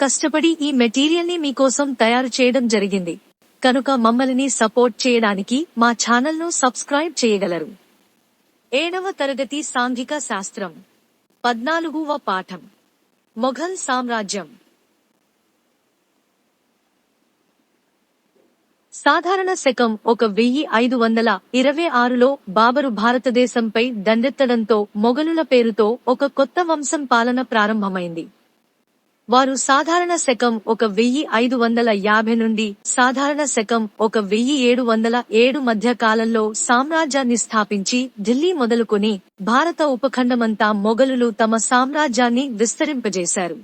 కష్టపడి ఈ మెటీరియల్ని మీకోసం తయారు చేయడం జరిగింది. కనుక మమ్మల్ని సపోర్ట్ చేయడానికి మా ఛానల్ను సబ్స్క్రైబ్ చేయగలరు. ఏడవ తరగతి సాంఘిక శాస్త్రం. పద్నాలుగువ పాఠం. మొఘల్ సామ్రాజ్యం. సాధారణ శకం ఒక వెయ్యి ఐదు వందల ఇరవై ఆరులో బాబరు భారతదేశంపై దండెత్తడంతో మొఘలుల పేరుతో ఒక కొత్త వంశం పాలన ప్రారంభమైంది. వారు సాధారణ శకం ఒక వెయ్యి ఐదు వందల యాభై నుండి సాధారణ శకం ఒక వెయ్యి ఏడు వందల ఏడు మధ్య కాలంలో సామ్రాజ్యాన్ని స్థాపించి ఢిల్లీ మొదలుకొని భారత ఉపఖండమంతా మొఘలులు తమ సామ్రాజ్యాన్ని విస్తరింపజేశారు.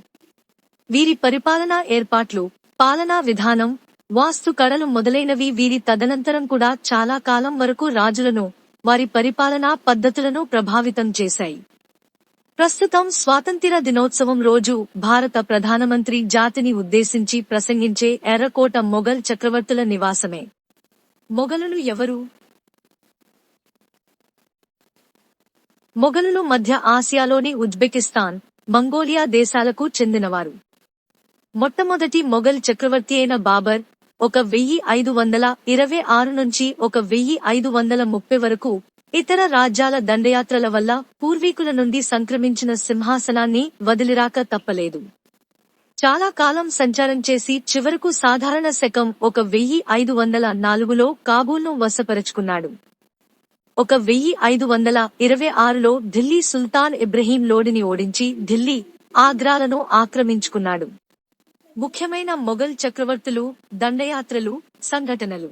వీరి పరిపాలనా ఏర్పాట్లు పాలనా విధానం వాస్తు కళలు మొదలైనవి వీరి తదనంతరం కూడా చాలా కాలం వరకు రాజులను వారి పరిపాలనా పద్ధతులను ప్రభావితం చేశాయి. ప్రస్తుతం స్వాతంత్ర్య దినోత్సవం రోజు భారత ప్రధానమంత్రి జాతిని ఉద్దేశించి ప్రసంగించే ఎర్రకోట మొఘల్ చక్రవర్తుల నివాసమే. మొఘలులు ఎవరు? మొఘలులు మధ్య ఆసియాలోని ఉజ్బెకిస్తాన్ మంగోలియా దేశాలకు చెందినవారు. మొట్టమొదటి మొఘల్ చక్రవర్తి అయిన బాబర్ ఒక వెయ్యి ఐదు వందల ఇరవై ఆరు నుంచి ఒక వెయ్యి ఐదు వందల ముప్పై వరకు ఇతర రాజ్యాల దండయాత్రల వల్ల పూర్వీకుల నుండి సంక్రమించిన సింహాసనాన్ని వదిలిరాక తప్పలేదు. చాలా కాలం సంచారం చేసి చివరకు సాధారణ శకం ఒక వెయ్యి ఐదు వందల నాలుగులో కాబూల్ను వశపరుచుకున్నాడు. ఒక వెయ్యి ఐదు వందల ఇరవై ఆరులో ఢిల్లీ సుల్తాన్ ఇబ్రహీం లోడిని ఓడించి ఢిల్లీ ఆగ్రాలను ఆక్రమించుకున్నాడు. ముఖ్యమైన మొఘల్ చక్రవర్తులు దండయాత్రలు సంఘటనలు.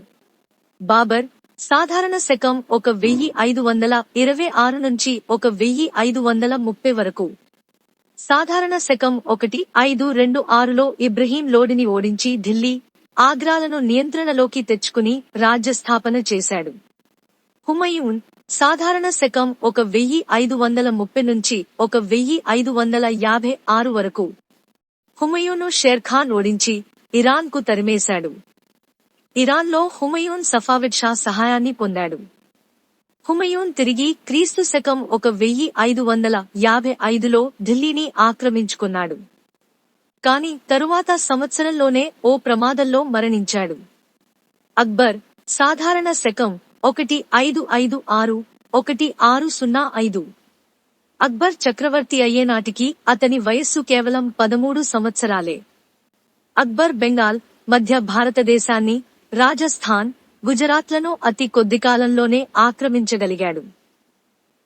బాబర్ సాధారణ శకం ఒక వెయ్యి ఐదు వందల ఇరవై ఆరు నుంచి ఒక వెయ్యి ఐదు వందల ముప్పై వరకు. సాధారణ శకం ఒకటి ఐదు రెండు ఆరులో ఇబ్రహీం లోడిని ఓడించి ఢిల్లీ ఆగ్రాలను నియంత్రణలోకి తెచ్చుకుని రాజ్యస్థాపన చేశాడు. హుమయూన్ సాధారణ శకం ఒక వెయ్యి ఐదు వందల ముప్పై నుంచి ఒక వెయ్యి ఐదు వందల యాభై ఆరు వరకు. హుమయూను షేర్ఖాన్ ఓడించి ఇరాన్కు తరిమేశాడు. ఇరాన్లో హుమయూన్ సఫావిడ్ షా సహాయాన్ని పొందాడు. హుమయూన్ తిరిగి క్రీస్తు శకం ఒక వెయ్యి ఐదు వందల యాభై ఐదులో ఢిల్లీని ఆక్రమించుకున్నాడు. కాని తరువాత సంవత్సరంలోనే ఓ ప్రమాదంలో మరణించాడు. అక్బర్ సాధారణ శకం ఒకటి ఐదు ఐదు ఆరు ఒకటి ఆరు సున్నా ఐదు. అక్బర్ చక్రవర్తి అయ్యేనాటికి అతని వయస్సు కేవలం పదమూడు సంవత్సరాలే. అక్బర్ బెంగాల్ మధ్య భారతదేశాన్ని రాజస్థాన్ గుజరాత్లను అతి కొద్ది కాలంలోనే ఆక్రమించగలిగాడు.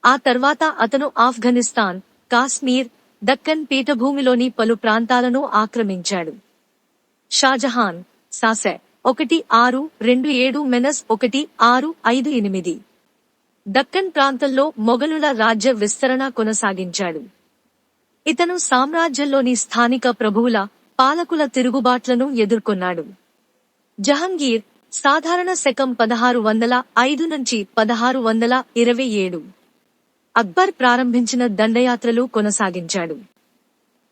ఆ తర్వాత అతను ఆఫ్ఘనిస్తాన్ కాశ్మీర్ దక్కన్ పీఠభూమిలోని పలు ప్రాంతాలను ఆక్రమించాడు. షాజహాన్ సాసె ఒకటి ఆరు రెండు ఏడు మెనస్ ఒకటి ఆరు ఐదు ఎనిమిది. దక్కన్ ప్రాంతంలో మొఘలుల రాజ్య విస్తరణ కొనసాగించాడు. ఇతను సామ్రాజ్యంలోని స్థానిక ప్రభువుల పాలకుల తిరుగుబాట్లను ఎదుర్కొన్నాడు. జహంగీర్ సాధారణ శకం పదహారు వందల ఐదు నుంచి పదహారు వందల ఇరవై ఏడు. అక్బర్ ప్రారంభించిన దండయాత్రలు కొనసాగించాడు.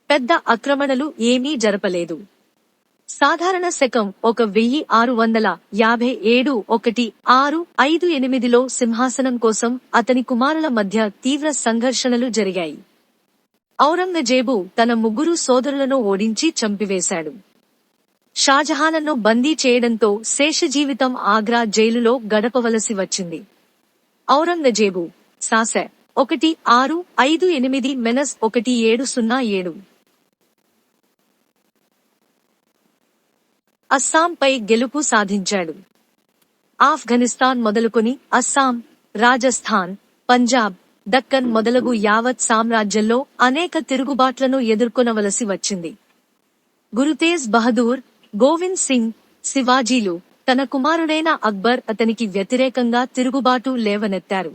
పెద్ద ఆక్రమణలు ఏమీ జరపలేదు. సాధారణ శకం ఒక వెయ్యి ఆరు వందల యాభై ఏడు ఒకటి ఆరు ఐదు ఎనిమిదిలో సింహాసనం కోసం అతని కుమారుల మధ్య తీవ్ర సంఘర్షణలు జరిగాయి. ఔరంగజేబు తన ముగ్గురు సోదరులను ఓడించి చంపివేశాడు. షాజహాన్ను బందీ చేయడంతో శేష జీవితం ఆగ్రా జైలులో గడపవలసి వచ్చింది. ఔరంగజేబు సాసె ఒకటి ఆరు ఐదు ఎనిమిది మెనస్ ఒకటి ఏడు సున్నా ఏడు. అస్సాంపై గెలుపు సాధించాడు. ఆఫ్ఘనిస్తాన్ మొదలుకొని అస్సాం రాజస్థాన్ పంజాబ్ దక్కన్ మొదలగు యావత్ సామ్రాజ్యంలో అనేక తిరుగుబాట్లను ఎదుర్కొనవలసి వచ్చింది. గురుతేజ్ బహదూర్ గోవింద్ సింగ్ శివాజీలు తన కుమారుడైన అక్బర్ అతనికి వ్యతిరేకంగా తిరుగుబాటు లేవనెత్తారు.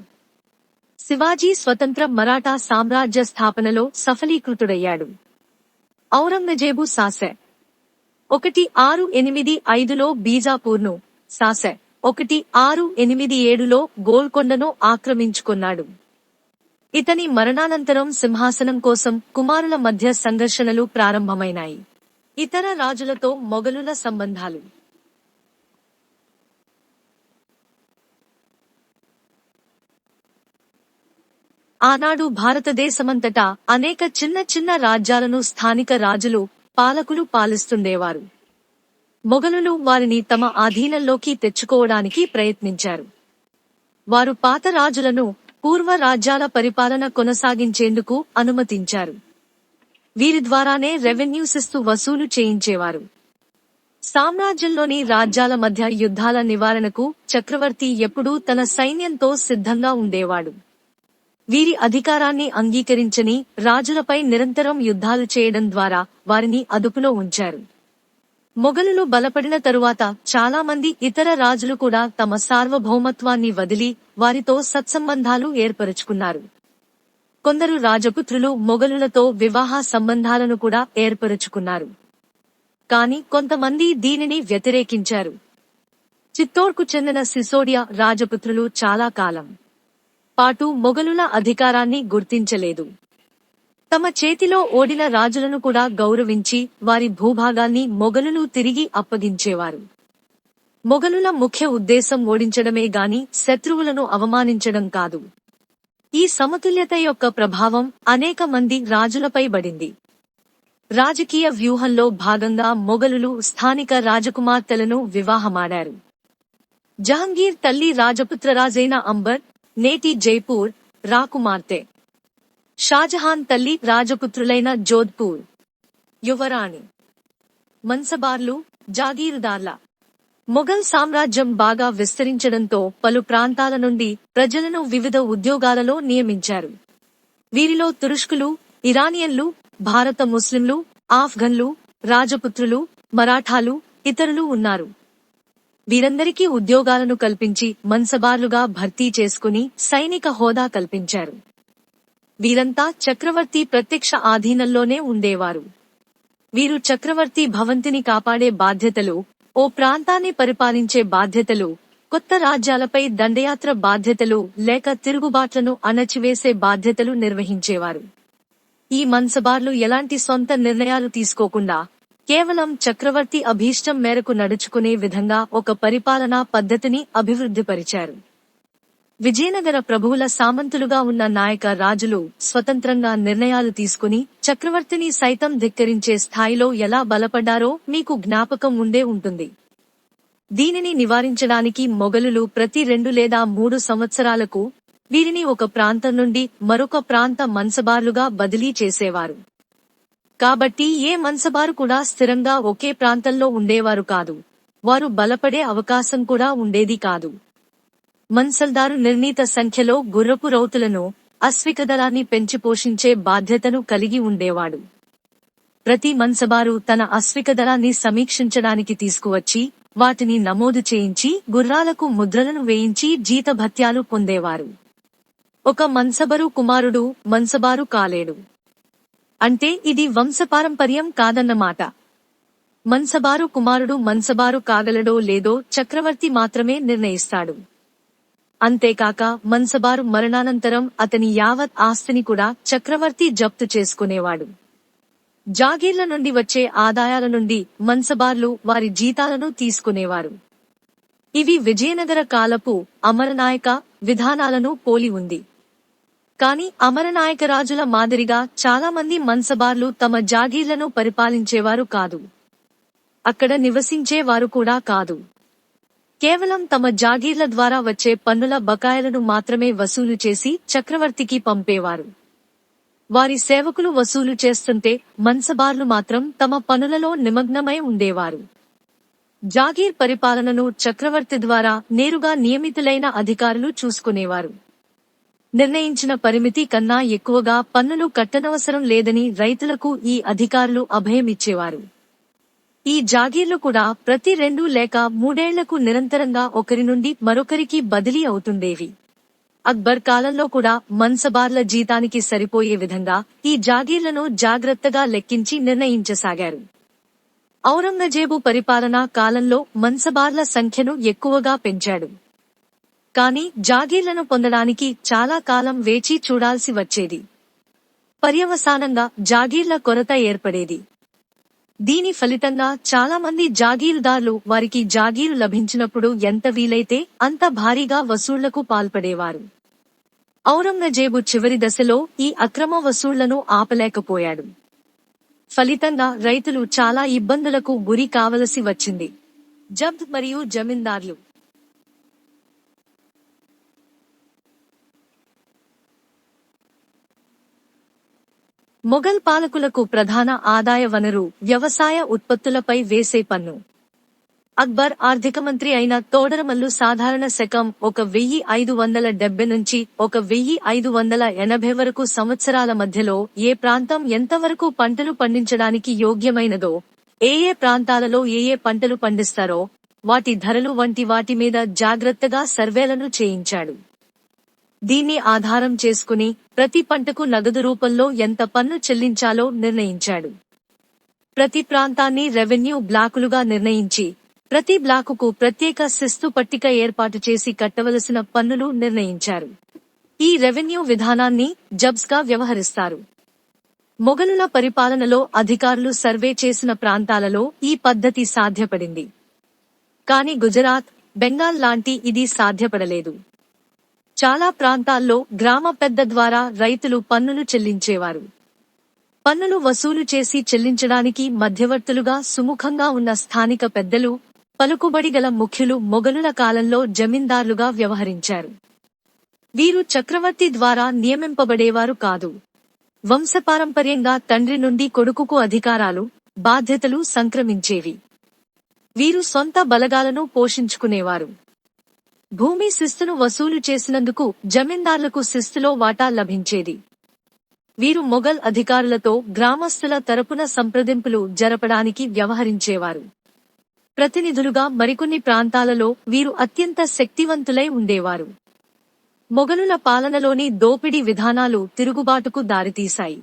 శివాజీ స్వతంత్ర మరాఠా సామ్రాజ్య స్థాపనలో సఫలీకృతుడయ్యాడు. ఔరంగజేబు సాసె. ఒకటి ఆరు ఎనిమిది ఐదులో బీజాపూర్ను సాసె. ఒకటి ఆరు ఎనిమిది ఏడులో గోల్కొండను ఆక్రమించుకున్నాడు. ఇతని మరణానంతరం సింహాసనం కోసం కుమారుల మధ్య సంఘర్షణలు ప్రారంభమైనాయి. ఇతర రాజులతో మొఘలుల సంబంధాలు. ఆనాడు భారతదేశమంతటా అనేక చిన్న చిన్న రాజ్యాలను స్థానిక రాజులు పాలకులు పాలిస్తుండేవారు. మొఘలులు వారిని తమ ఆధీనంలోకి తెచ్చుకోవడానికి ప్రయత్నించారు. వారు పాత రాజులను పూర్వ రాజ్యాల పరిపాలన కొనసాగించేందుకు అనుమతించారు. వీరి ద్వారానే రెవెన్యూ ఇస్తూ వసూలు చేయించేవారు. సామ్రాజ్యంలోని రాజ్యాల మధ్య యుద్ధాల నివారణకు చక్రవర్తి ఎప్పుడూ తన సైన్యంతో సిద్ధంగా ఉండేవాడు. వీరి అధికారాన్ని అంగీకరించని రాజులపై నిరంతరం యుద్ధాలు చేయడం ద్వారా వారిని అదుపులో ఉంచారు. మొఘలులు బలపడిన తరువాత చాలామంది ఇతర రాజులు కూడా తమ సార్వభౌమత్వాన్ని వదిలి వారితో సత్సంబంధాలు ఏర్పరుచుకున్నారు. కొందరు రాజపుత్రులు మొఘలులతో వివాహ సంబంధాలను కూడా ఏర్పరుచుకున్నారు. కాని కొంతమంది దీనిని వ్యతిరేకించారు. చిత్తోర్కు చెందిన సిసోడియా రాజపుత్రులు చాలా కాలం పాటు మొఘలుల అధికారాన్ని గుర్తించలేదు. తమ చేతిలో ఓడిన రాజులను కూడా గౌరవించి వారి భూభాగాన్ని మొఘలులు తిరిగి అప్పగించేవారు. మొఘలుల ముఖ్య ఉద్దేశం ఓడించడమే గాని శత్రువులను అవమానించడం కాదు. ఈ సమతుల్యత యొక్క ప్రభావం అనేక మంది రాజులపై పడింది. రాజకీయ వ్యూహంలో భాగంగా మొఘలులు స్థానిక రాజకుమార్తెలను వివాహమాడారు. జహంగీర్ తల్లి రాజపుత్రరాజైన అంబర్ నేటి జైపూర్ రాకుమార్తె. షాజహాన్ తల్లి రాజపుత్రులైన జోధ్పూర్. యువరాణి. మన్సబార్లు జాగీరుదార్ల. మొఘల్ సామ్రాజ్యం బాగా విస్తరించడంతో పలు ప్రాంతాల నుండి ప్రజలను వివిధ ఉద్యోగాలలో నియమించారు. వీరిలో తురుష్కులు ఇరానియన్లు భారత ముస్లింలు ఆఫ్ఘన్లు రాజపుత్రులు మరాఠాలు ఇతరులు ఉన్నారు. వీరందరికీ ఉద్యోగాలను కల్పించి మన్సబార్లుగా భర్తీ చేసుకుని సైనిక హోదా కల్పించారు. వీరంతా చక్రవర్తి ప్రత్యక్ష ఆధీనంలోనే ఉండేవారు. వీరు చక్రవర్తి భవంతిని కాపాడే బాధ్యతలు ఓ ప్రాంతాన్ని పరిపాలించే బాధ్యతలు కొత్త రాజ్యాలపై దండయాత్ర బాధ్యతలు లేక తిరుగుబాట్లను అణచివేసే బాధ్యతలు నిర్వహించేవారు. ఈ మన్సబార్లు ఎలాంటి సొంత నిర్ణయాలు తీసుకోకుండా కేవలం చక్రవర్తి అభీష్టం మేరకు నడుచుకునే విధంగా ఒక పరిపాలనా పద్ధతిని అభివృద్ధిపరిచారు. విజయనగర ప్రభువుల సామంతులుగా ఉన్న నాయక రాజులు స్వతంత్రంగా నిర్ణయాలు తీసుకుని చక్రవర్తిని సైతం ధిక్కరించే స్థాయిలో ఎలా బలపడ్డారో మీకు జ్ఞాపకం ఉండే ఉంటుంది. దీనిని నివారించడానికి మొఘలులు ప్రతి రెండు లేదా మూడు సంవత్సరాలకు వీరిని ఒక ప్రాంతం నుండి మరొక ప్రాంత మన్సబార్లుగా బదిలీ చేసేవారు. కాబట్టి ఏ మన్సబారు కూడా స్థిరంగా ఒకే ప్రాంతంలో ఉండేవారు కాదు. వారు బలపడే అవకాశం కూడా ఉండేది కాదు. మన్సల్దారు నిర్ణీత సంఖ్యలో గుర్రపు రౌతులను అశ్వికదళాన్ని పెంచి పోషించే బాధ్యతను కలిగి ఉండేవాడు. ప్రతి మన్సబారు తన అశ్వికదళాన్ని సమీక్షించడానికి తీసుకువచ్చి వాటిని నమోదు చేయించి గుర్రాలకు ముద్రలను వేయించి జీతభత్యాలు పొందేవారు. ఒక మన్సబరు కుమారుడు మన్సబారు కాలేడు. అంటే ఇది వంశపారంపర్యం కాదన్నమాట. మన్సబారు కుమారుడు మన్సబారు కాగలడో లేదో చక్రవర్తి మాత్రమే నిర్ణయిస్తాడు. అంతేకాక మన్సబారు మరణానంతరం అతని యావత్ ఆస్తిని కూడా చక్రవర్తి జప్తు చేసుకునేవాడు. జాగీర్ల నుండి వచ్చే ఆదాయాల నుండి మన్సబార్లు వారి జీతాలను తీసుకునేవారు. ఇవి విజయనగర కాలపు అమరనాయక విధానాలను పోలి ఉంది. కాని అమరనాయక రాజుల మాదిరిగా చాలామంది మన్సబార్లు తమ జాగీర్లను పరిపాలించేవారు కాదు. అక్కడ నివసించేవారు కూడా కాదు. కేవలం తమ జాగీర్ల ద్వారా వచ్చే పన్నుల బకాయిలను మాత్రమే వసూలు చేసి చక్రవర్తికి పంపేవారు. వారి సేవకులు వసూలు చేస్తుంటే మన్సబార్లు మాత్రం తమ పనులలో నిమగ్నమై ఉండేవారు. జాగీర్ పరిపాలనను చక్రవర్తి ద్వారా నేరుగా నియమితులైన అధికారులు చూసుకునేవారు. నిర్ణయించిన పరిమితి కన్నా ఎక్కువగా పన్నులు కట్టనవసరం లేదని రైతులకు ఈ అధికారులు అభయమిచ్చేవారు. ఈ జాగీర్లు కూడా ప్రతి రెండు లేక మూడేళ్ళకు నిరంతరంగా ఒకరి నుండి మరొకరికి బదిలీ అవుతుండేవి. అక్బర్ కాలంలో కూడా మన్సబార్ల జీతానికి సరిపోయే విధంగా ఈ జాగీర్లను జాగ్రత్తగా లెక్కించి నిర్ణయించసాగారు. ఔరంగజేబు పరిపాలనా కాలంలో మన్సబార్ల సంఖ్యను ఎక్కువగా పెంచాడు. కాని జాగీర్లను పొందడానికి చాలా కాలం వేచి చూడాల్సి వచ్చేది. పర్యవసానంగా జాగీర్ల కొరత ఏర్పడేది. దీని ఫలితంగా చాలా మంది జాగీరుదారులు వారికి జాగీరు లభించినప్పుడు ఎంత వీలైతే అంత భారీగా వసూళ్ళకు పాల్పడేవారు. ఔరంగజేబు చివరి దశలో ఈ అక్రమ వసూళ్ళను ఆపలేకపోయాడు. ఫలితంగా రైతులు చాలా ఇబ్బందులకు గురి కావలసి వచ్చింది. జబ్ద్ మరియు జమీందార్లు మొఘల్ పాలకులకు ప్రధాన ఆదాయ వనరు వ్యవసాయ ఉత్పత్తులపై వేసే పన్ను. అక్బర్ ఆర్థిక మంత్రి అయిన తోడరమల్లు సాధారణ శకం ఒక వెయ్యి ఐదు వందల డెబ్బై నుంచి ఒక వెయ్యి ఐదు వందల ఎనభై వరకు సంవత్సరాల మధ్యలో ఏ ప్రాంతం ఎంతవరకు పంటలు పండించడానికి యోగ్యమైనదో ఏ ఏ ప్రాంతాలలో ఏ ఏ పంటలు పండిస్తారో వాటి ధరలు వంటి వాటి మీద జాగ్రత్తగా సర్వేలను చేయించాడు. దీన్ని ఆధారం చేసుకుని ప్రతి పంటకు నగదు రూపంలో ఎంత పన్ను చెల్లించాలో నిర్ణయించాడు. ప్రతి ప్రాంతాన్ని రెవెన్యూ బ్లాకులుగా నిర్ణయించి ప్రతి బ్లాకుకు ప్రత్యేక శిస్తు పట్టిక ఏర్పాటు చేసి కట్టవలసిన పన్నులు నిర్ణయించారు. ఈ రెవెన్యూ విధానాన్ని జబ్స్గా వ్యవహరిస్తారు. మొఘలుల పరిపాలనలో అధికారులు సర్వే చేసిన ప్రాంతాలలో ఈ పద్ధతి సాధ్యపడింది. కాని గుజరాత్ బెంగాల్ లాంటి ఇది సాధ్యపడలేదు. చాలా ప్రాంతాల్లో గ్రామ పెద్ద ద్వారా రైతులు పన్నులు చెల్లించేవారు. పన్నులు వసూలు చేసి చెల్లించడానికి మధ్యవర్తులుగా సుముఖంగా ఉన్న స్థానిక పెద్దలు పలుకుబడి గల ముఖ్యులు మొఘలుల కాలంలో జమీందారులుగా వ్యవహరించారు. వీరు చక్రవర్తి ద్వారా నియమింపబడేవారు కాదు. వంశపారంపర్యంగా తండ్రి నుండి కొడుకుకు అధికారాలు బాధ్యతలు సంక్రమించేవి. వీరు సొంత బలగాలను పోషించుకునేవారు. భూమి శిస్తును వసూలు చేసినందుకు జమీందార్లకు శిస్తులో వాటా లభించేది. వీరు మొఘల్ అధికారులతో గ్రామస్తుల తరపున సంప్రదింపులు జరపడానికి వ్యవహరించేవారు. ప్రతినిధులుగా మరికొన్ని ప్రాంతాలలో వీరు అత్యంత శక్తివంతులై ఉండేవారు. మొఘలుల పాలనలోని దోపిడీ విధానాలు తిరుగుబాటుకు దారితీశాయి.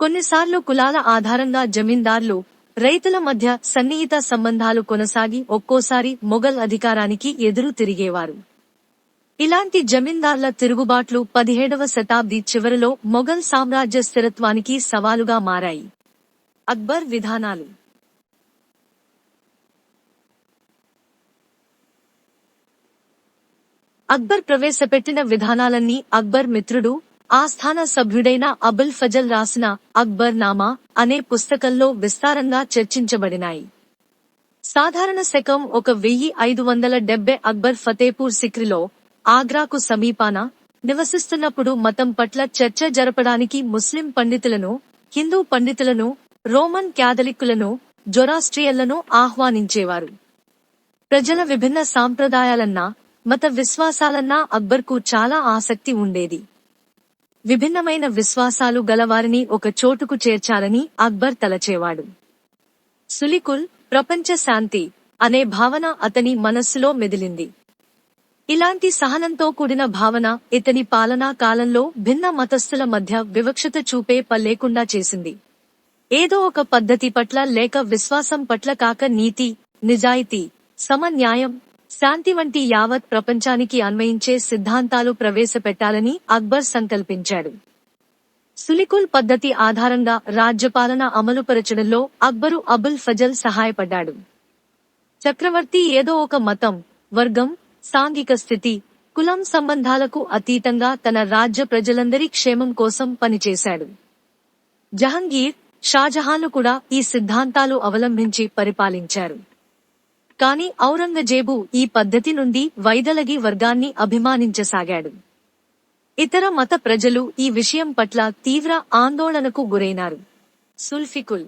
కొన్నిసార్లు కులాల ఆధారంగా జమీందార్లు రైతుల మధ్య సన్నిహిత సంబంధాలు కొనసాగి ఒక్కోసారి మొఘల్ అధికారానికి ఎదురు తిరిగేవారు. ఇలాంటి జమీందార్ల తిరుగుబాట్లు పదిహేడవ శతాబ్ది చివరిలో మొఘల్ సామ్రాజ్య స్థిరత్వానికి సవాలుగా మారాయి. అక్బర్ విధానాలు. అక్బర్ ప్రవేశపెట్టిన విధానాలన్నీ అక్బర్ మిత్రుడు ఆస్థాన సభ్యుడైన అబుల్ ఫజల్ రాసిన అక్బర్ నామా అనే పుస్తకంలో విస్తారంగా చర్చించబడినాయి. సాధారణ శకం ఒక వెయ్యి ఐదు వందల డెబ్బై అక్బర్ ఫతేపూర్ సిక్రిలో ఆగ్రాకు సమీపాన నివసిస్తున్నప్పుడు మతం పట్ల చర్చ జరపడానికి ముస్లిం పండితులను హిందూ పండితులను రోమన్ క్యాథలిక్కులను జొరాస్ట్రియన్లను ఆహ్వానించేవారు. ప్రజల విభిన్న సాంప్రదాయాలన్నా మత విశ్వాసాలన్నా అక్బర్కు చాలా ఆసక్తి ఉండేది. విభిన్నమైన విశ్వాసాలు గలవారిని ఒక చోటుకు చేర్చాలని అక్బర్ తలచేవాడు. సులికుల్ ప్రపంచ శాంతి అనే భావన అతని మనస్సులో మెదిలింది. ఇలాంటి సహనంతో కూడిన భావన ఇతని పాలనా కాలంలో భిన్న మతస్థుల మధ్య వివక్షత చూపే పల్లేకుండా చేసింది. ఏదో ఒక పద్ధతి పట్ల లేక విశ్వాసం పట్ల కాక నీతి నిజాయితీ సమన్యాయం శాంతి వంటి యావత్ ప్రపంచానికి అన్వయించే సిద్ధాంతాలు ప్రవేశపెట్టాలని అక్బర్ సంకల్పించాడు. సులికుల్ పద్ధతి ఆధారంగా రాజ్యపాలన అమలుపరచడంలో అక్బరు అబుల్ ఫజల్ సహాయపడ్డాడు. చక్రవర్తి ఏదో ఒక మతం వర్గం సాంఘిక స్థితి కులం సంబంధాలకు అతీతంగా తన రాజ్య ప్రజలందరి క్షేమం కోసం పనిచేశాడు. జహంగీర్ షాజహాన్లు కూడా ఈ సిద్ధాంతాలు అవలంబించి పరిపాలించారు. కాని ఔరంగజేబు ఈ పద్ధతి నుండి వైదలగి వర్గాన్ని అభిమానించసాగాడు. ఇతర మత ప్రజలు ఈ విషయం పట్ల తీవ్ర ఆందోళనకు గురైనారు. సుల్ఫికుల్.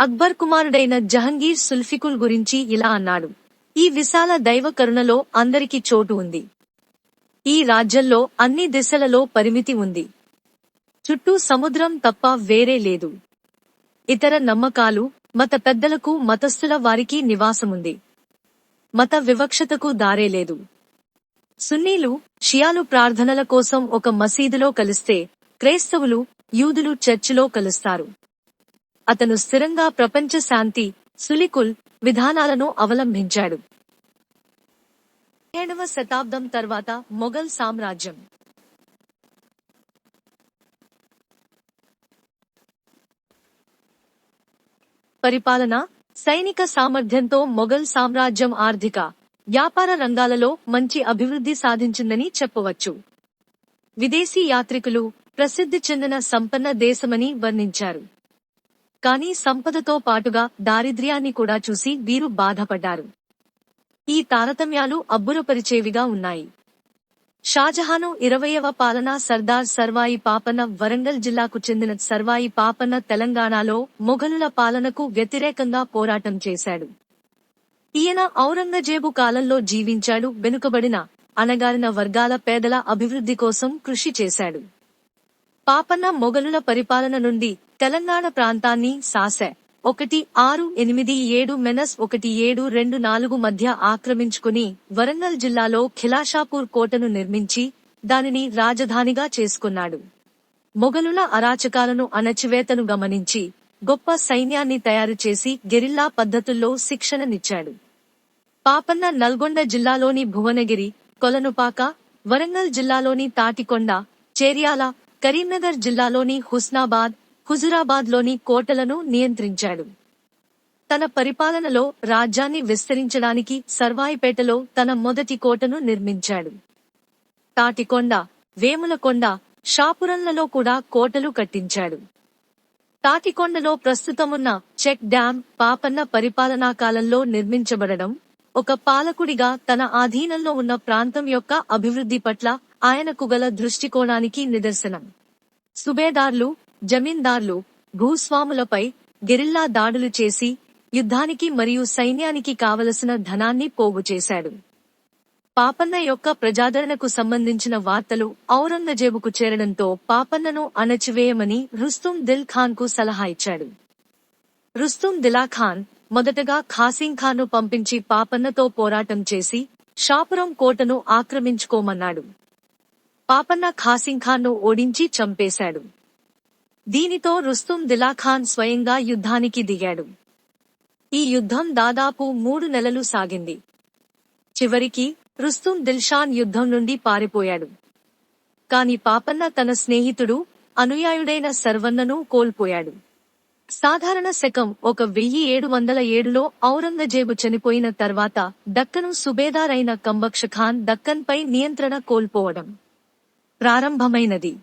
అక్బర్ కుమారుడైన జహంగీర్ సుల్ఫికుల్ గురించి ఇలా అన్నాడు. ఈ విశాల దైవ కరుణలో అందరికి చోటు ఉంది. ఈ రాజ్యంలో అన్ని దిశలలో పరిమితి ఉంది. చుట్టూ సముద్రం తప్ప వేరే లేదు. ఇతర నమ్మకాలు మత పెద్దలకు మతస్థుల వారికి నివాసముంది. మత వివక్షతకు దారే లేదు. సున్నీలు షియాలు ప్రార్థనల కోసం ఒక మసీదులో కలిస్తే క్రైస్తవులు యూదులు చర్చిలో కలుస్తారు. అతను స్థిరంగా ప్రపంచ శాంతి సులికుల్ విధానాలను అవలంబించాడు ఏడవ శతాబ్దం తర్వాత మొఘల్ సామ్రాజ్యం. పరిపాలన సైనిక సామర్థ్యంతో మొఘల్ సామ్రాజ్యం ఆర్థిక వ్యాపార రంగాలలో మంచి అభివృద్ధి సాధించిందని చెప్పవచ్చు. విదేశీ యాత్రికులు ప్రసిద్ధి చెందిన సంపన్న దేశమని వర్ణించారు. కానీ సంపదతో పాటుగా దారిద్ర్యాన్ని కూడా చూసి వీరు బాధపడ్డారు. ఈ తారతమ్యాలు అబ్బురపరిచేవిగా ఉన్నాయి. షాజహాను ఇరవయవ పాలన సర్దార్ సర్వాయి పాపన్న వరంగల్ జిల్లాకు చెందిన సర్వాయి పాపన్న తెలంగాణలో మొఘలుల పాలనకు వ్యతిరేకంగా పోరాటం చేశాడు. ఈయన ఔరంగజేబు కాలంలో జీవించాడు వెనుకబడిన అణగారిన వర్గాల పేదల అభివృద్ధి కోసం కృషి చేశాడు. పాపన్న మొఘలుల పరిపాలన నుండి తెలంగాణ ప్రాంతాన్ని సాసె ఒకటి ఆరు ఎనిమిది ఏడు మెనస్ ఒకటి ఏడు రెండు నాలుగు మధ్య ఆక్రమించుకుని వరంగల్ జిల్లాలో ఖిలాషాపూర్ కోటను నిర్మించి దానిని రాజధానిగా చేసుకున్నాడు. మొఘలుల అరాచకాలను అణచివేతను గమనించి గొప్ప సైన్యాన్ని తయారు చేసి గెరిల్లా పద్ధతుల్లో శిక్షణనిచ్చాడు. పాపన్న నల్గొండ జిల్లాలోని భువనగిరి కొలనుపాక వరంగల్ జిల్లాలోని తాటికొండ చేర్యాల కరీంనగర్ జిల్లాలోని హుస్నాబాద్ హుజురాబాద్లోని కోటలను నియంత్రించాడు. తన పరిపాలనలో రాజ్యాన్ని విస్తరించడానికి సర్వాయిపేటలో తన మొదటి కోటను నిర్మించాడు. తాటికొండ వేములకొండ షాపురంలలో కూడా కోటలు కట్టించాడు. తాటికొండలో ప్రస్తుతమున్న చెక్ డ్యాం పాపన్న పరిపాలనా కాలంలో నిర్మించబడడం ఒక పాలకుడిగా తన ఆధీనంలో ఉన్న ప్రాంతం యొక్క అభివృద్ధి పట్ల ఆయనకు గల దృష్టికోణానికి నిదర్శనం. సుబేదార్లు జమీందార్లు భూస్వాములపై గెరిల్లా దాడులు చేసి యుద్ధానికి మరియు సైన్యానికి కావలసిన ధనాన్ని పోగు చేశాడు. పాపన్న యొక్క ప్రజాదరణకు సంబంధించిన వార్తలు ఔరంగజేబుకు చేరడంతో పాపన్నను అణచివేయమని రుస్తుం దిల్ ఖాన్కు సలహా ఇచ్చాడు. రుస్తుం దిలా ఖాన్ మొదటగా ఖాసింగ్ ఖాన్ను పంపించి పాపన్నతో పోరాటం చేసి షాపురం కోటను ఆక్రమించుకోమన్నాడు. పాపన్న ఖాసింగ్ ఖాన్ను ఓడించి చంపేశాడు. దీనితో రుస్తుం దిలాఖాన్ స్వయంగా యుద్ధానికి దిగాడు. ఈ యుద్ధం దాదాపు మూడు నెలలు సాగింది. చివరికి రుస్తుం దిల్షాన్ యుద్ధం నుండి పారిపోయాడు. కాని పాపన్న తన స్నేహితుడు అనుయాయుడైన సర్వన్నను కోల్పోయాడు. సాధారణ శకం ఒక వెయ్యి ఏడు వందల ఏడులో ఔరంగజేబు చనిపోయిన తర్వాత దక్కను సుబేదారైన కంబక్ష ఖాన్ దక్కన్పై నియంత్రణ కోల్పోవడం ప్రారంభమైనది.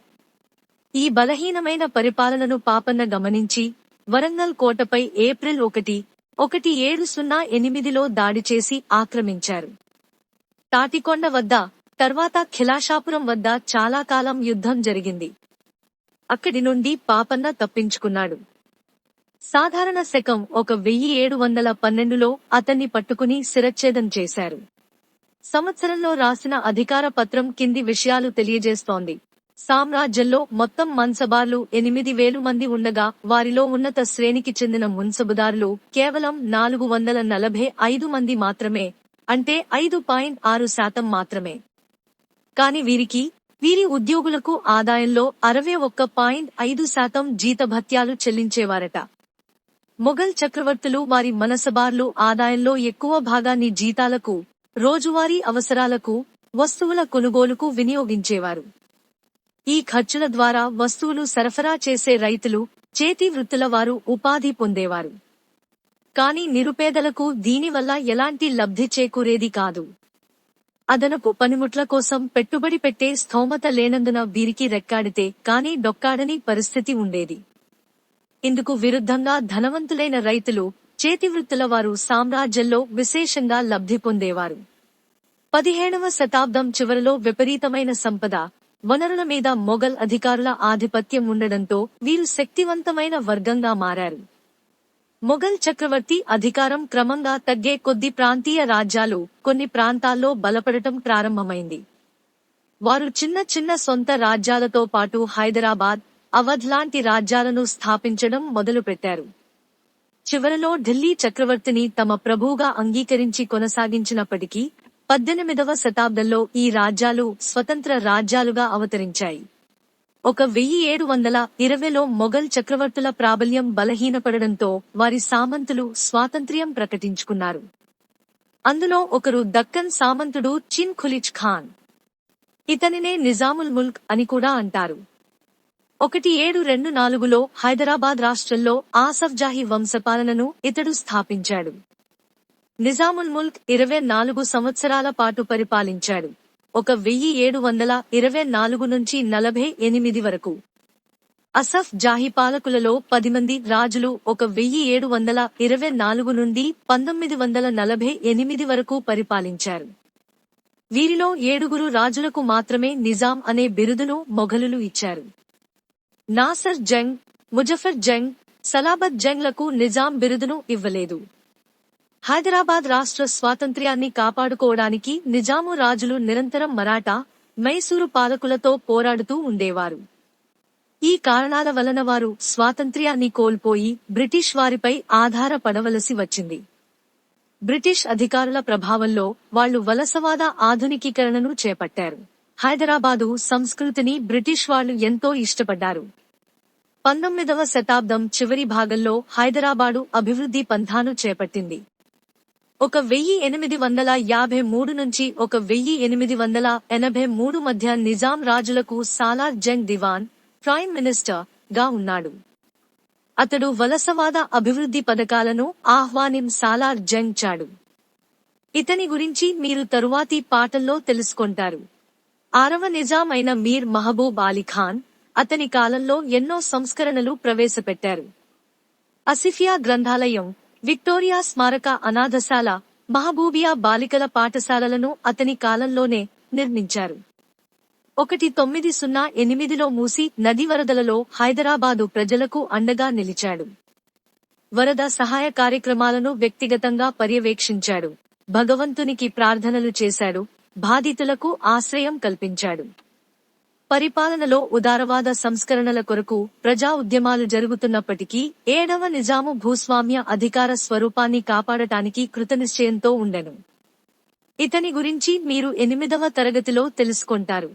ఈ బలహీనమైన పరిపాలనను పాపన్న గమనించి వరంగల్ కోటపై ఏప్రిల్ ఒకటి ఒకటి ఏడు సున్నా ఎనిమిదిలో దాడి చేసి ఆక్రమించారు. తాటికొండ వద్ద తర్వాత ఖిలాషాపురం వద్ద చాలా కాలం యుద్ధం జరిగింది. అక్కడి నుండి పాపన్న తప్పించుకున్నాడు. సాధారణ శకం ఒక వెయ్యి ఏడు వందల పన్నెండులో అతన్ని పట్టుకుని శిరచ్ఛేదం చేశారు. సంవత్సరంలో రాసిన అధికార పత్రం కింది విషయాలు తెలియజేస్తోంది. సామ్రాజ్యంలో మొత్తం మన్సబార్లు ఎనిమిది వేలు మంది ఉండగా వారిలో ఉన్నత శ్రేణికి చెందిన మున్సబుదారులు కేవలం నాలుగు వందల నలభై ఐదు మంది మాత్రమే. అంటే ఐదు పాయింట్ ఆరు శాతం మాత్రమే. కాని వీరికి వీరి ఉద్యోగులకు ఆదాయంలో అరవై ఒక్క పాయింట్ ఐదు శాతం జీతభత్యాలు చెల్లించేవారట. మొఘల్ చక్రవర్తులు వారి మనసబార్లు ఆదాయంలో ఎక్కువ భాగాన్ని జీతాలకు రోజువారీ అవసరాలకు వస్తువుల కొనుగోలుకు వినియోగించేవారు. ఈ ఖర్చుల ద్వారా వస్తువులు సరఫరా చేసే రైతులు చేతి వృత్తుల వారు ఉపాధి పొందేవారు. కాని నిరుపేదలకు దీనివల్ల ఎలాంటి లబ్ధి చేకూరేది కాదు. అదనపు పనిముట్ల కోసం పెట్టుబడి పెట్టే స్థోమత లేనందున వీరికి రెక్కాడితే కాని డొక్కాడని పరిస్థితి ఉండేది. ఇందుకు విరుద్ధంగా ధనవంతులైన రైతులు చేతివృత్తుల వారు సామ్రాజ్యంలో విశేషంగా లబ్ధి పొందేవారు. పదిహేడవ శతాబ్దం చివరలో విపరీతమైన సంపద వనరుల మీద మొఘల్ అధికారుల ఆధిపత్యం ఉండడంతో వీరు శక్తివంతమైన వర్గంగా మారారు. మొఘల్ చక్రవర్తి అధికారం క్రమంగా తగ్గే కొద్ది ప్రాంతీయ రాజ్యాలు కొన్ని ప్రాంతాల్లో బలపడటం ప్రారంభమైంది. వారు చిన్న చిన్న సొంత రాజ్యాలతో పాటు హైదరాబాద్ అవధ్ లాంటి రాజ్యాలను స్థాపించడం మొదలుపెట్టారు. చివరలో ఢిల్లీ చక్రవర్తిని తమ ప్రభువుగా అంగీకరించి కొనసాగించినప్పటికీ పద్దెనిమిదవ శతాబ్దంలో ఈ రాజ్యాలు స్వతంత్ర రాజ్యాలుగా అవతరించాయి. ఒక వెయ్యి ఏడు వందల ఇరవైలో మొఘల్ చక్రవర్తుల ప్రాబల్యం బలహీనపడడంతో వారి సామంతులు స్వాతంత్ర్యం ప్రకటించుకున్నారు. అందులో ఒకరు దక్కన్ సామంతుడు చిన్ ఖులిచ్ ఖాన్. ఇతనినే నిజాముల్ ముల్క్ అని కూడా అంటారు. ఒకటి ఏడు రెండు నాలుగులో హైదరాబాద్ రాష్ట్రంలో ఆసఫ్జాహి వంశపాలనను ఇతడు స్థాపించాడు. నిజాముల్ ముల్క్ ఇరవై నాలుగు సంవత్సరాల పాటు పరిపాలించాడు. ఒక వెయ్యి ఏడు వందల ఇరవై నాలుగు నుంచి నలభై ఎనిమిది వరకు. అసఫ్ జాహీ పాలకులలో పది మంది రాజులు ఒక వెయ్యి ఏడు వందల ఇరవై నాలుగు నుండి పంతొమ్మిది వందల నలభై ఎనిమిది వరకు పరిపాలించారు. వీరిలో ఏడుగురు రాజులకు మాత్రమే నిజాం అనే బిరుదును మొఘలులు ఇచ్చారు. నాసర్ జంగ్ ముజఫర్ జంగ్ సలాబత్ జంగ్లకు నిజాం బిరుదును ఇవ్వలేదు. హైదరాబాద్ రాష్ట్ర స్వాతంత్ర్యాన్ని కాపాడుకోవడానికి నిజాము రాజులు నిరంతరం మరాఠా మైసూరు పాలకులతో పోరాడుతూ ఉండేవారు. ఈ కారణాల వలన వారు స్వాతంత్ర్యాన్ని కోల్పోయి బ్రిటిష్ వారిపై ఆధారపడవలసి వచ్చింది. బ్రిటిష్ అధికారుల ప్రభావంలో వాళ్ళు వలసవాద ఆధునికీకరణను చేపట్టారు. హైదరాబాదు సంస్కృతిని బ్రిటిష్ వాళ్ళు ఎంతో ఇష్టపడ్డారు. పంతొమ్మిదవ శతాబ్దం చివరి భాగంలో హైదరాబాదు అభివృద్ధి పంథాను చేపట్టింది. ఒక వెయ్యి ఎనిమిది వందల యాభై మూడు నుంచి ఒక వెయ్యి ఎనిమిది వందల ఎనభై మూడు మధ్య నిజాం రాజులకు సాలార్ జంగ్ దివాన్ ప్రైమ్ మినిస్టర్గా ఉన్నాడు. అతడు వలసవాద అభివృద్ధి పథకాలను ఆహ్వానిం సాలార్ జంగ్ చాడు. ఇతని గురించి మీరు తరువాతి పాటల్లో తెలుసుకుంటారు. ఆరవ నిజాం అయిన మీర్ మహబూబ్ అలీ ఖాన్ అతని కాలంలో ఎన్నో సంస్కరణలు ప్రవేశపెట్టారు. అసిఫియా గ్రంథాలయం విక్టోరియా స్మారక అనాథశాల మహబూబియా బాలికల పాఠశాలలను అతని కాలంలోనే నిర్మించారు. ఒకటి తొమ్మిది సున్నా ఎనిమిదిలో మూసి నది వరదలలో హైదరాబాదు ప్రజలకు అండగా నిలిచాడు. వరద సహాయ కార్యక్రమాలను వ్యక్తిగతంగా పర్యవేక్షించాడు. భగవంతునికి ప్రార్థనలు చేశాడు. బాధితులకు ఆశ్రయం కల్పించాడు. పరిపాలనలో ఉదారవాద సంస్కరణల కొరకు ప్రజా ఉద్యమాలు జరుగుతున్నప్పటికీ ఏడవ నిజాము భూస్వామ్య అధికార స్వరూపాన్ని కాపాడటానికి కృతనిశ్చయంతో ఉండెను. ఇతని గురించి మీరు ఎనిమిదవ తరగతిలో తెలుసుకుంటారు.